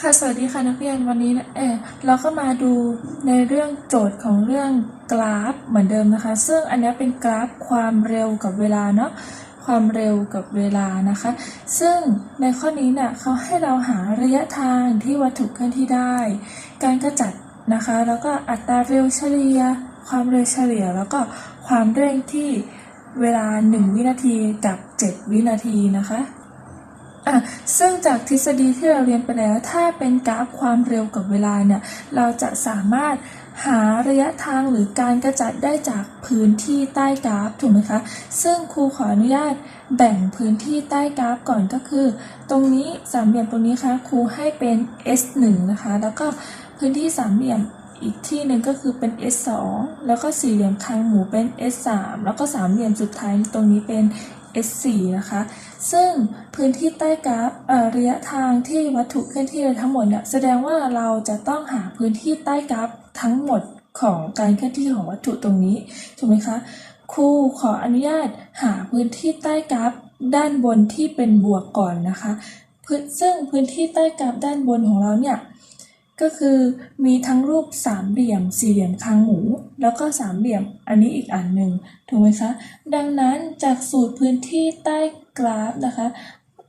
ค่ะ สวัสดีค่ะนักเรียนวันนี้นะเออเราก็มาดูในเรื่องโจทย์ของเรื่องกราฟเหมือนเดิมนะคะ ซึ่งอันนี้เป็นกราฟความเร็วกับเวลาเนาะความเร็วกับเวลานะคะ ซึ่งในข้อนี้เนี่ยเขาให้เราหาระยะทางที่วัตถุเคลื่อนที่ได้ การกระจัดนะคะ แล้วก็อัตราเร็วเฉลี่ยความเร็วเฉลี่ย แล้วก็ความเร่งที่เวลา 1 วินาทีกับ 7 วินาทีนะคะ อะซึ่งจากทฤษฎีที่เราเรียนไปแล้ว ถ้าเป็นกราฟความเร็วกับเวลาเนี่ย เราจะสามารถหาระยะทางหรือการกระจัดได้จากพื้นที่ใต้กราฟถูกไหมคะ ซึ่งครูขออนุญาตแบ่งพื้นที่ใต้กราฟก่อนก็คือ ตรงนี้สามเหลี่ยมตรงนี้ค่ะครูให้เป็น S1 นะคะ แล้วก็พื้นที่สามเหลี่ยมอีกที่หนึ่งก็คือเป็น S2 แล้วก็สี่เหลี่ยมคางหมูเป็น S3 แล้วก็สามเหลี่ยมสุดท้ายตรงนี้เป็น S4 นะคะ ซึ่งพื้นที่ใต้กราฟระยะทางที่วัตถุเคลื่อนที่ทั้งหมดเนี่ยแสดงว่าเราจะต้องหาพื้นที่ใต้กราฟทั้งหมดของการเคลื่อนที่ของวัตถุตรงนี้ถูกไหมคะครูขออนุญาตหาพื้นที่ใต้กราฟด้านบนที่เป็นบวกก่อนนะคะซึ่งพื้นที่ใต้กราฟด้านบนของเราเนี่ย ก็คือมีทั้งรูปสามเหลี่ยม สี่เหลี่ยมคางหมู แล้วก็สามเหลี่ยมอันนี้อีกอันหนึ่งถูกไหมคะดังนั้นจากสูตรพื้นที่ใต้กราฟนะคะ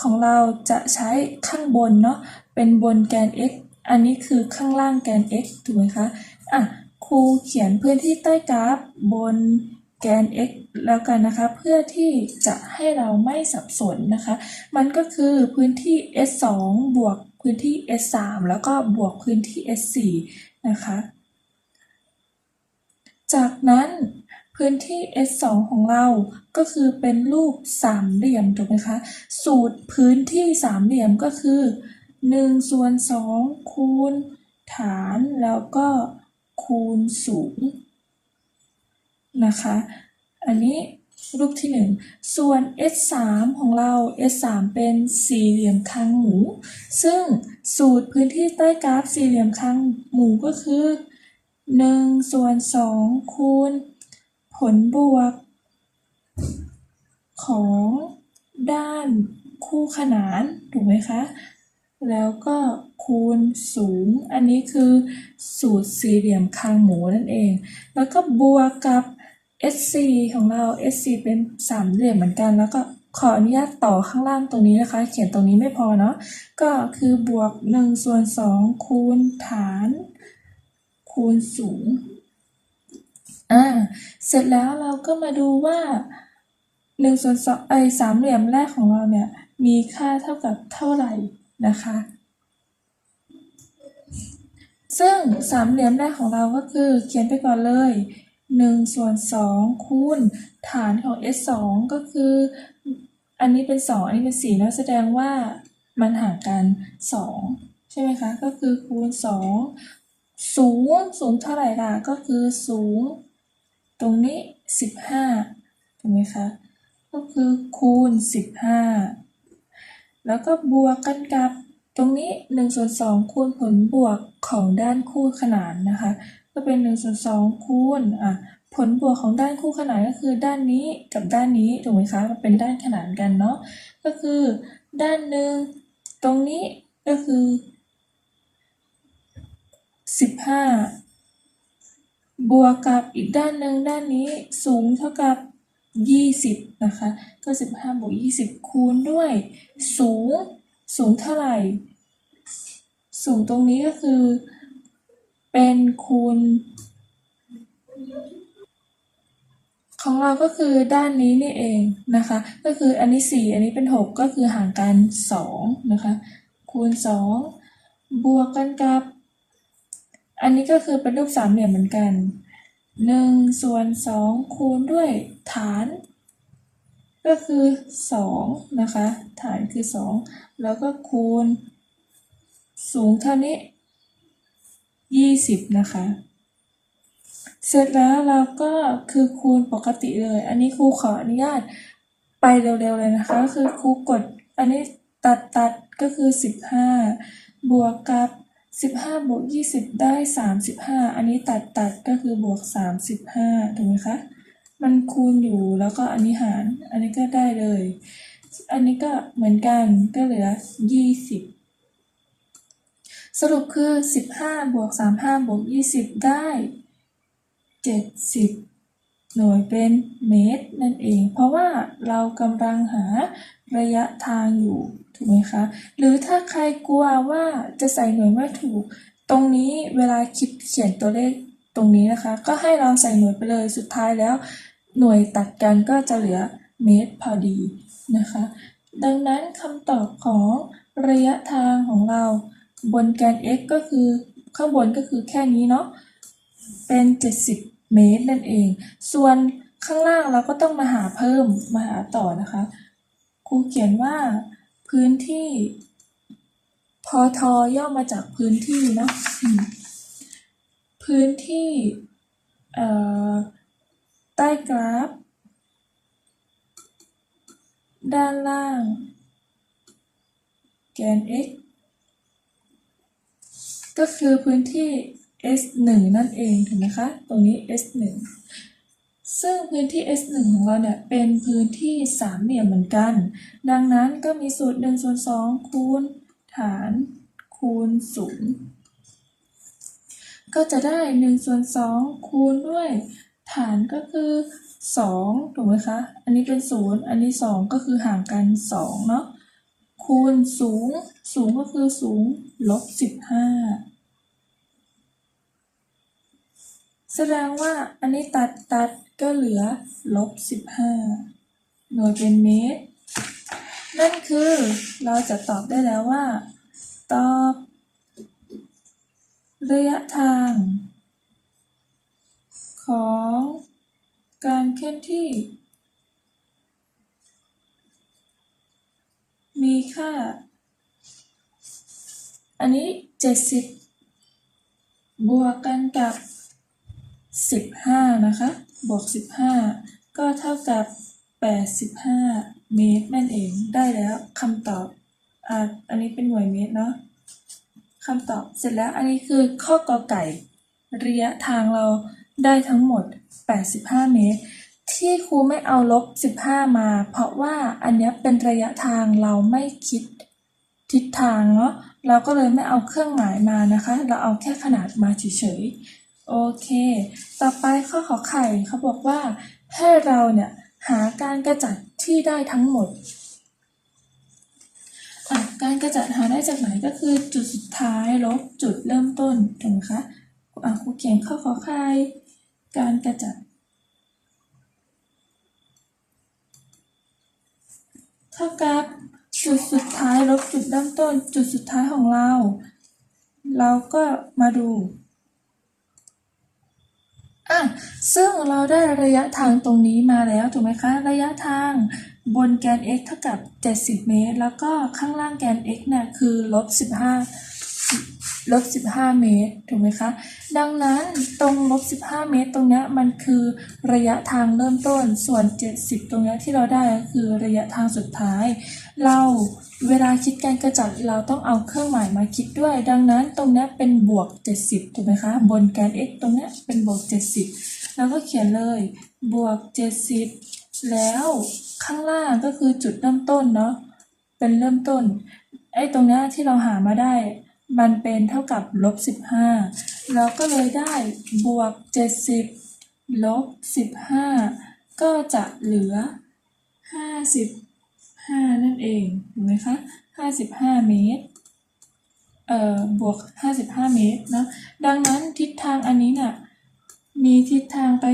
ของเราจะใช้ข้างบนเนาะเป็นบนแกน x อันนี้คือข้างล่างแกน x ถูกไหมคะอะครูเขียนพื้นที่ใต้กราฟบนแกน x แล้วกันนะคะ เพื่อที่จะให้เราไม่สับสนนะคะ มันก็คือพื้นที่ S2 บวกพื้นที่ S3 แล้วก็บวกพื้นที่ S4 นะคะ จากนั้นพื้นที่ S2 ของเราก็คือเป็นรูปสามเหลี่ยมถูกไหมคะ สูตรพื้นที่สามเหลี่ยมก็คือ1ส่วน2คูณฐานแล้วก็คูณสูงนะคะ อันนี้ รูปที่ 1 ส่วน S3 ของเรา S3 เป็นสี่เหลี่ยมคางหมู ซึ่งสูตรพื้นที่ใต้กราฟสี่เหลี่ยมคางหมูก็คือ 1 ส่วน 2 คูณ ผลบวก ของด้านคู่ขนาน ถูกไหมคะ แล้วก็คูณสูง อันนี้คือสูตรสี่เหลี่ยมคางหมูนั่นเอง แล้วก็บวกกับ SC ของเรา SC เป็นสามเหลี่ยมเหมือนกัน แล้วก็ขออนุญาตต่อข้างล่างตรงนี้นะคะ เขียนตรงนี้ไม่พอเนาะก็คือบวก1ส่วน2คูณฐาน คูณสูงอ่าเสร็จแล้วเราก็มาดูว่า1ส่วน2ไอ้สามเหลี่ยมแรกของเราเนี่ย มีค่าเท่ากับเท่าไหร่นะคะ ซึ่งสามเหลี่ยมแรกของเราก็คือเขียนไปก่อนเลย 1ส่วน2คูณฐานของ s 2ก็คือ อันนี้เป็น 2 อันนี้เป็น4แล้วแสดงว่ามันห่างกัน 2 ใช่ไหมคะ ก็คือคูณ 2 สูงสูงเท่าไหร่ล่ะ ก็คือสูง ตรงนี้ 15ถูกไหมคะ ก็คือคูณ 15 แล้วก็บวกกันกับตรงนี้1ส่วน2คูณผลบวกของด้านคู่ขนานนะคะ ก็เป็น1ส่วน2คูณอะผลบวกของด้านคู่ขนานก็คือด้านนี้กับด้านนี้ถูกไหมคะมันเป็นด้านขนานกันเนาะก็คือด้านหนึ่งตรงนี้ก็คือ15 บวกกับอีกด้านหนึ่งด้านนี้สูงเท่ากับ 20 นะคะ ก็ 15 บวก 20 คูณด้วย สูง สูงเท่าไหร่ สูงตรงนี้ก็คือ เป็นคูณ ของเราก็คือด้านนี้นี่เองนะคะ ก็คืออันนี้ 4 อันนี้เป็น 6 ก็คือห่างกัน 2 นะคะ คูณ 2 บวกกันกับ อันนี้ก็คือเป็นรูปสามเหลี่ยมเหมือนกัน1ส่วน2คูณด้วยฐาน ก็คือ2นะคะ ฐานคือ 2 แล้วก็คูณสูงเท่านี้ 20นะคะ เสร็จแล้วเราก็คือคูณปกติเลย อันนี้ครูขออนุญาตไปเร็วๆเลยนะคะ คือครูกดอันนี้ตัดตัดก็คือ15บห้าบวกกับ15บห้าบวก20ได้35อันนี้ตัดตัดก็คือบวก35ถูกไหมคะ มันคูณอยู่แล้วก็อันนี้หาร อันนี้ก็ได้เลย อันนี้ก็เหมือนกันก็เหลือ20ส สรุปคือ 15 บวก 35 บวก 20 ได้ 70 หน่วยเป็นเมตรนั่นเอง เพราะว่าเรากำลังหาระยะทางอยู่ถูกไหมคะ หรือถ้าใครกลัวว่าจะใส่หน่วยไม่ถูก ตรงนี้เวลาคิดเขียนตัวเลขตรงนี้นะคะ ก็ให้เราใส่หน่วยไปเลยสุดท้ายแล้ว หน่วยตัดกันก็จะเหลือเมตรพอดีนะคะ ดังนั้นคำตอบของระยะทางของเรา บนแกน x ก็คือข้างบนก็คือแค่นี้เนาะ เป็น 70 เมตรนั่นเอง ส่วนข้างล่างเราก็ต้องมาหาเพิ่มมาหาต่อนะคะ ครูเขียนว่าพื้นที่พอทอย่อมาจากพื้นที่เนาะพื้นที่ใต้กราฟ ด้านล่าง แกน x ก็คือพื้นที่ S1 นั่นเองถูกไหมคะ ตรงนี้ S1 ซึ่งพื้นที่ S1 ของเราเนี่ยเป็นพื้นที่สามเหลี่ยมเหมือนกัน ดังนั้นก็มีสูตร1ส่วน2คูณฐานคูณ0ก็จะได้1ส่วน2คูณด้วย ฐานก็คือ2ถูกไหมคะ อันนี้เป็น 0 อันนี้ 2 ก็คือห่างกัน2เนาะ คูณสูง สูงก็คือสูงลบ15แสดงว่าอันนี้ตัดตัดก็เหลือลบ15หน่วยเป็นเมตร นั่นคือเราจะตอบได้แล้วว่า ตอบ ระยะทาง ของการเคลื่อนที่ มีค่า อันนี้ 70 บวกกันกับ 15 นะคะ บวก 15 ก็เท่ากับ 85 เมตรนั่นเอง ได้แล้วคำตอบอ่าอันนี้เป็นหน่วยเมตรเนาะคำตอบเสร็จแล้วอันนี้คือข้อกอไก่ ระยะทางเราได้ทั้งหมด 85 เมตร ที่ครูไม่เอาลบ 15 มา เพราะว่าอันนี้เป็นระยะทางเราไม่คิดทิศทางเนาะเราก็เลยไม่เอาเครื่องหมายมานะคะ เราเอาแค่ขนาดมาเฉยๆ โอเค ต่อไปข้อขอไข่เขาบอกว่า ให้เราเนี่ยหาการกระจัดที่ได้ทั้งหมด การกระจัดหาได้จากไหนก็คือจุดสุดท้ายลบจุดเริ่มต้นถูกไหมคะครูเขียนข้อขอไข่การกระจัด ถ้ากับจุดสุดท้ายลบจุดเริ่มต้น จุดสุดท้ายของเรา เราก็มาดูอะซึ่งเราได้ระยะทางตรงนี้มาแล้วถูกไหมคะ ระยะทางบนแกน x เท่ากับ 70 เมตร แล้วก็ข้างล่างแกน x เนี่ยคือลบ 15 ลบ15เมตรถูกไหมคะ ดังนั้นตรงลบ15เมตรตรงนี้มันคือระยะทางเริ่มต้นส่วน70ตรงนี้ที่เราได้ก็คือระยะทางสุดท้าย เราเวลาคิดการกระจัดเราต้องเอาเครื่องหมายมาคิดด้วย ดังนั้นตรงนี้เป็นบวก70ถูกไหมคะ บนแกน x ตรงนี้เป็นบวก70แล้วก็เขียนเลยบวก70แล้วข้างล่างก็คือจุดเริ่มต้นเนาะเป็นเริ่มต้นไอ้ตรงนี้ที่เราหามาได้ มันเป็นเท่ากับลบ15เราก็เลยได้บวก70ลบ15ก็จะเหลือ55นั่นเองเห็นไหมคะ55เมตรเอ่อบวก55เมตรนะดังนั้นทิศทางอันนี้เนี่ยมีทิศทางไป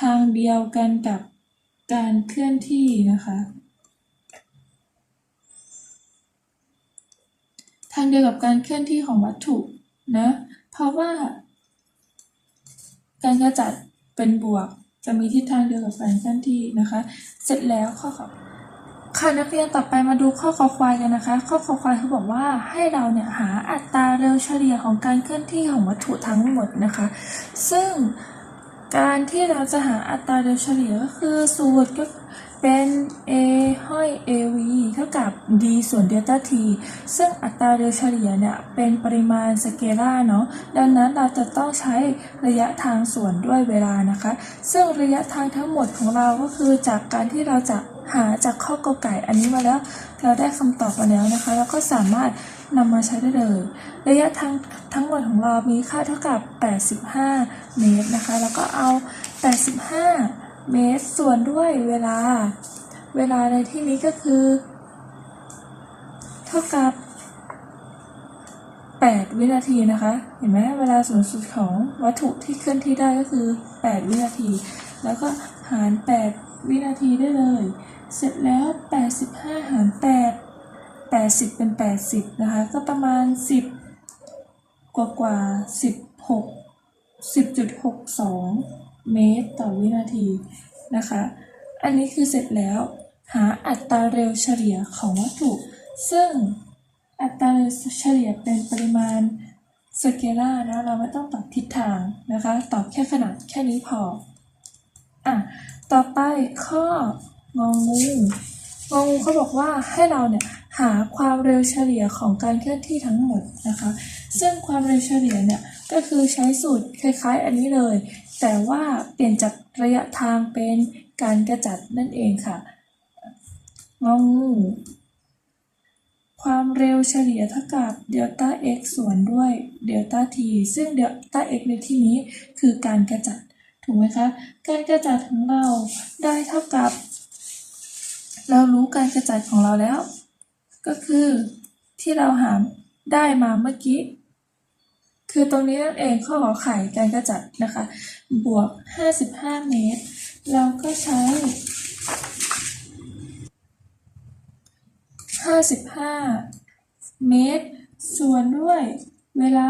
ทางเดียวกันกับการเคลื่อนที่นะคะางเดียวกับการเคลื่อนที่ของวัตถุนะเพราะว่า การกระจัดเป็นบวก จะมีทิศทางเดียวกับการเคลื่อนที่นะคะ เสร็จแล้วข้อขอค่ะนักเรียนต่อไปมาดูข้อคอควายกันนะคะ ข้อคอควายเขาบอกว่าให้เราเนี่ยหาอัตราเร็วเฉลี่ยของการเคลื่อนที่ของวัตถุทั้งหมดนะคะ ซึ่งการที่เราจะหาอัตราเร็วเฉลี่ยก็คือสูตรก็ เป็น a ห้อย av เท่ากับ d ส่วนเดลต้า t ซึ่งอัตราเร็วเฉลี่ยเนี่ยเป็นปริมาณสเกลาร์เนาะ ดังนั้นเราจะต้องใช้ระยะทางส่วนด้วยเวลานะคะ ซึ่งระยะทางทั้งหมดของเราก็คือจากการที่เราจะหาจากข้อกอไก่อันนี้มาแล้ว เราได้คำตอบมาแล้วนะคะ แล้วก็สามารถนำมาใช้ได้เลย ระยะทางทั้งหมดของเรามีค่าเท่ากับ 85 เมตรนะคะ แล้วก็เอา 85 เมตรส่วนด้วยเวลา เวลาในที่นี้ก็คือ เท่ากับ 8 วินาทีนะคะ เห็นไหมเวลาสูงสุดของวัตถุที่เคลื่อนที่ได้ก็คือ 8 วินาที แล้วก็หาร 8 วินาทีได้เลย เสร็จแล้ว 85 หาร 8 80 เป็น 80 นะคะ ก็ประมาณ 10 กว่ากว่า16 10.62 เมตรต่อวินาทีนะคะ อันนี้คือเสร็จแล้วหาอัตราเร็วเฉลี่ยของวัตถุ ซึ่งอัตราเร็วเฉลี่ยเป็นปริมาณสเกลาร์นะเราไม่ต้องตอบทิศทางนะคะ ตอบแค่ขนาดแค่นี้พออะต่อไปข้ององูงองูเขาบอกว่าให้เราเนี่ยหาความเร็วเฉลี่ยของการเคลื่อนที่ทั้งหมดนะคะ ซึ่งความเร็วเฉลี่ยเนี่ยก็คือใช้สูตรคล้ายๆ อันนี้เลย แต่ว่าเปลี่ยนจากระยะทางเป็นการกระจัดนั่นเองค่ะงองูความเร็วเฉลี่ยเท่ากับเดลต้า x ส่วนด้วยเดลต้า t ซึ่งเดลต้า x ในที่นี้คือการกระจัด ถูกไหมคะ การกระจัดของเราได้เท่ากับ เรารู้การกระจัดของเราแล้ว ก็คือที่เราหาได้มาเมื่อกี้ คือตรงนี้นั่นเองข้อขอไข่การกระจัดนะคะ บวก 55 เมตร เราก็ใช้ 55 เมตร ส่วนด้วยเวลา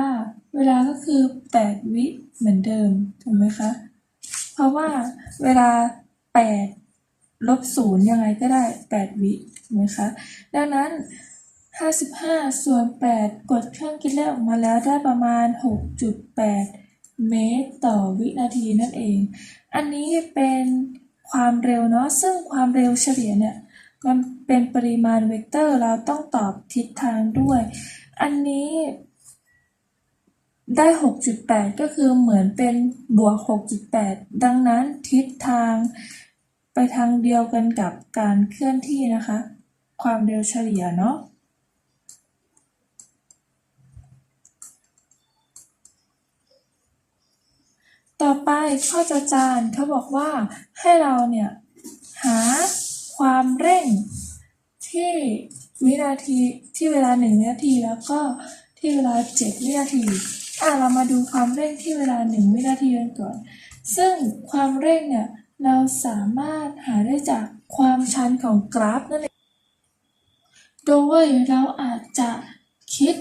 เวลาก็คือ 8 วิเหมือนเดิม ถูกไหมคะ เพราะว่าเวลา 8 ลบ 0 ยังไงก็ได้ 8 วิถูกไหมคะ ดังนั้น 55ส่วน8กดเครื่องคิดเลขออกมาแล้วได้ประมาณ6.8เมตรต่อวินาทีนั่นเอง อันนี้เป็นความเร็วเนาะซึ่งความเร็วเฉลี่ยเนี่ยมันเป็นปริมาณเวกเตอร์เราต้องตอบทิศทางด้วย อันนี้ได้ 6.8 ก็คือเหมือนเป็นบวก 6.8 ดังนั้นทิศทางไปทางเดียวกันกับการเคลื่อนที่นะคะ ความเร็วเฉลี่ยเนาะ ต่อไปข้อจาจานเขาบอกว่าให้เราเนี่ยหาความเร่งที่วินาทีที่เวลาหนึ่งวินาทีแล้วก็ที่เวลาเจ็ดวินาทีอะเรามาดูความเร่งที่เวลาหนึ่งวินาทีกันก่อน ซึ่งความเร่งเนี่ยเราสามารถหาได้จากความชันของกราฟนั่นเอง โดยเราอาจจะคิด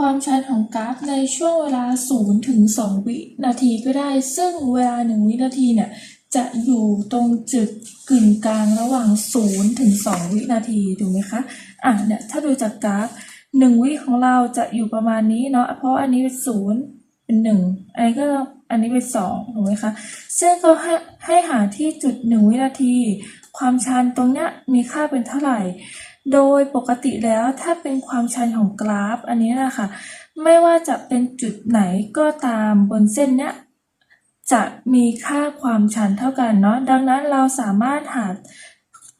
ความชันของกราฟในช่วงเวลา 0 ถึง 2 วินาทีก็ได้ ซึ่งเวลา 1 วินาทีเนี่ยจะอยู่ตรงจุดกึ่งกลางระหว่าง 0 ถึง 2 วินาทีถูกไหมคะ อะเนี่ยถ้าดูจากกราฟ 1 วิของเราจะอยู่ประมาณนี้เนาะ เพราะอันนี้เป็น 0 เป็น 1 อันนี้ก็อันนี้เป็น 2ถูกไหมคะ ซึ่งเขาให้ให้หาที่จุด 1 วินาที ความชันตรงเนี้ยมีค่าเป็นเท่าไหร่ โดยปกติแล้วถ้าเป็นความชันของกราฟ อันนี้นะคะไม่ว่าจะเป็นจุดไหนก็ตามบนเส้นเนี้ยจะมีค่าความชันเท่ากันเนาะดังนั้นเราสามารถหา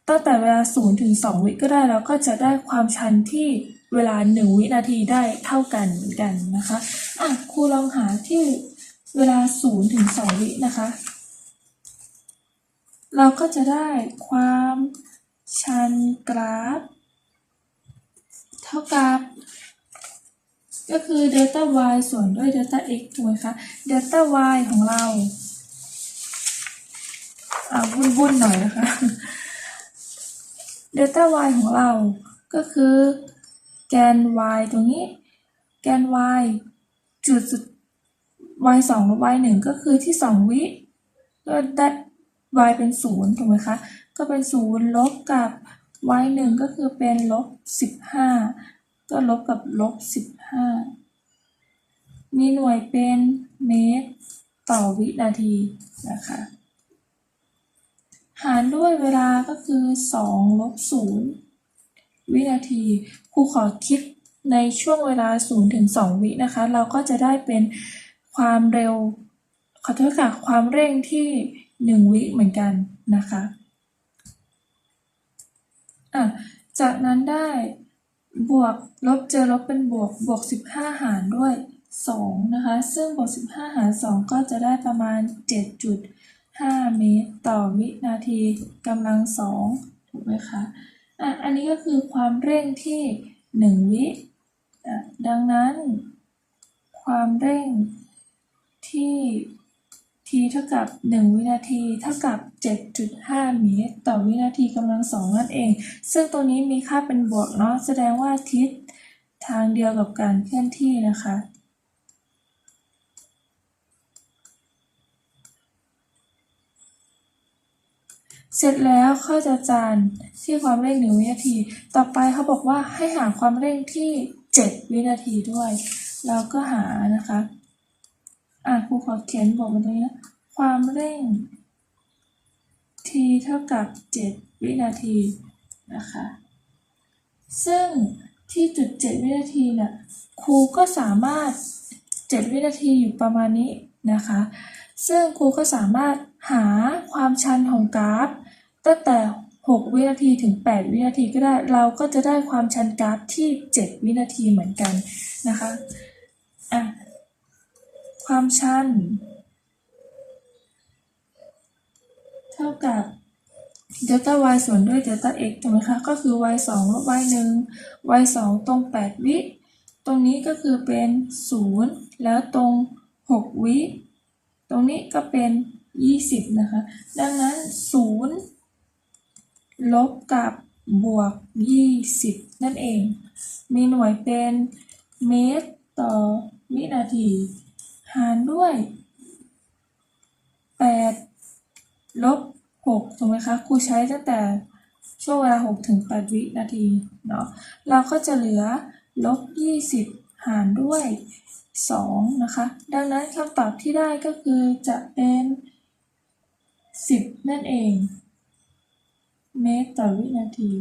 ตั้งแต่เวลา 0 ถึง 2 วิก็ได้แล้วก็จะได้ความชันที่เวลา 1 วินาทีได้เท่ากันเหมือนกันนะคะอะครูลองหาที่เวลา 0 ถึง 2 วินะคะ เราก็จะได้ความ ชันกราฟ เท่ากับ ก็คือเดลต้า y ส่วนด้วยเดลต้า x ถูกไหมคะเดลต้า y ของเราอ่าวุ่นๆหน่อยนะคะเดลต้า y ของเราก็คือ แกน y ตรงนี้ แกน y จุดสุด y สองลบ y หนึ่งก็คือที่สองวิก็ได้ y เป็นศูนย์ถูกไหมคะ ก็เป็นศูนย์ลบกับ y หนึ่งก็คือเป็นลบสิบห้าก็ลบกับลบสิบห้ามีหน่วยเป็นเมตรต่อวินาทีนะคะ หารด้วยเวลาก็คือสองลบศูนย์วินาทีครูขอคิดในช่วงเวลา0ถึง2วินะคะ เราก็จะได้เป็นความเร็ว ขอโทษค่ะความเร่งที่ 1 วิเหมือนกันนะคะ อะจากนั้นได้บวกลบเจอลบเป็นบวกบวก 15 หารด้วย 2 นะคะ ซึ่งบวก 15 หาร 2 ก็จะได้ประมาณ 7.5 เมตร ต่อวินาทีกำลังสองถูกไหมคะอะอันนี้ก็คือความเร่งที่ 1 วิอะดังนั้น ความเร่งที่ t เท่ากับ 1 วินาทีเท่ากับ 7.5 เมตร ต่อวินาทีกำลังสองนั่นเอง ซึ่งตัวนี้มีค่าเป็นบวกเนาะแสดงว่าทิศทางเดียวกับการเคลื่อนที่นะคะเสร็จแล้วเข้าจะจานที่ความเร่งหนึ่งวินาที ต่อไปเขาบอกว่าให้หาความเร่งที่ 7 วินาทีด้วย เราก็หานะคะ อะครูขอเขียนบอกมาตรงนี้ความเร่ง t เท่ากับ 7 วินาทีนะคะ ซึ่งที่จุด 7 วินาทีเนี่ยครูก็สามารถ 7 วินาทีอยู่ประมาณนี้นะคะ ซึ่งครูก็สามารถหาความชันของกราฟ ตั้งแต่ 6 วินาทีถึง 8 วินาทีก็ได้ เราก็จะได้ความชันกราฟที่ 7 วินาทีเหมือนกันนะคะ อะ ความชัน เท่ากับเดลต้า y ส่วนด้วยเดลต้า x ถูกไหมคะ ก็คือ y 2ลบ y 1 y 2 ตรง 8 วิ ตรงนี้ก็คือเป็น 0 แล้วตรง 6 วิ ตรงนี้ก็เป็น 20 นะคะ ดังนั้น 0 ลบกับบวก 20 นั่นเอง มีหน่วยเป็นเมตรต่อวินาที หารด้วย8ลบ6ถูกไหมคะครูใช้ตั้งแต่ช่วงเวลา6ถึง8วินาทีเนาะเราก็จะเหลือลบ20หารด้วย2นะคะ ดังนั้นคำตอบที่ได้ก็คือจะเป็น10นั่นเอง เมตรต่อวินาที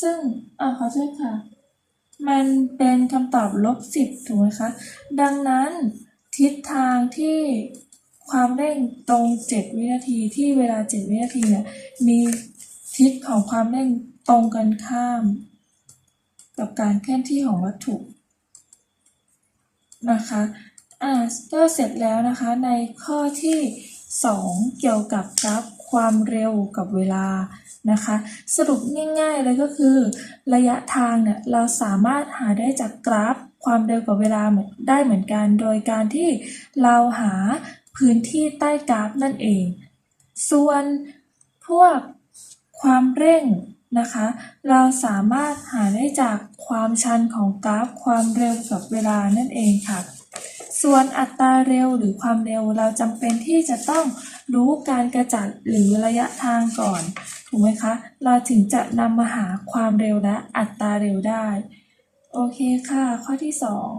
ซึ่งอ่าขอโทษค่ะ มันเป็นคำตอบลบ10ถูกไหมคะ ดังนั้นทิศทางที่ความเร่งตรง7วินาทีที่เวลา7วินาทีเนี่ยมีทิศของความเร่งตรงกันข้าม กับการเคลื่อนที่ของวัตถุนะคะอ่าก็เสร็จแล้วนะคะในข้อที่ 2 เกี่ยวกับกราฟ ความเร็วกับเวลานะคะ สรุปง่ายๆเลยก็คือ ระยะทางเนี่ยเราสามารถหาได้จากกราฟ ความเร็วกับเวลาได้เหมือนกัน โดยการที่เราหาพื้นที่ใต้กราฟนั่นเอง ส่วนพวกความเร่งนะคะ เราสามารถหาได้จากความชันของกราฟ ความเร็วกับเวลานั่นเองค่ะ ส่วนอัตราเร็วหรือความเร็วเราจำเป็นที่จะต้องรู้การกระจัดหรือระยะทางก่อน ถูกไหมคะ เราถึงจะนำมาหาความเร็วและอัตราเร็วได้ โอเคค่ะ ข้อที่สอง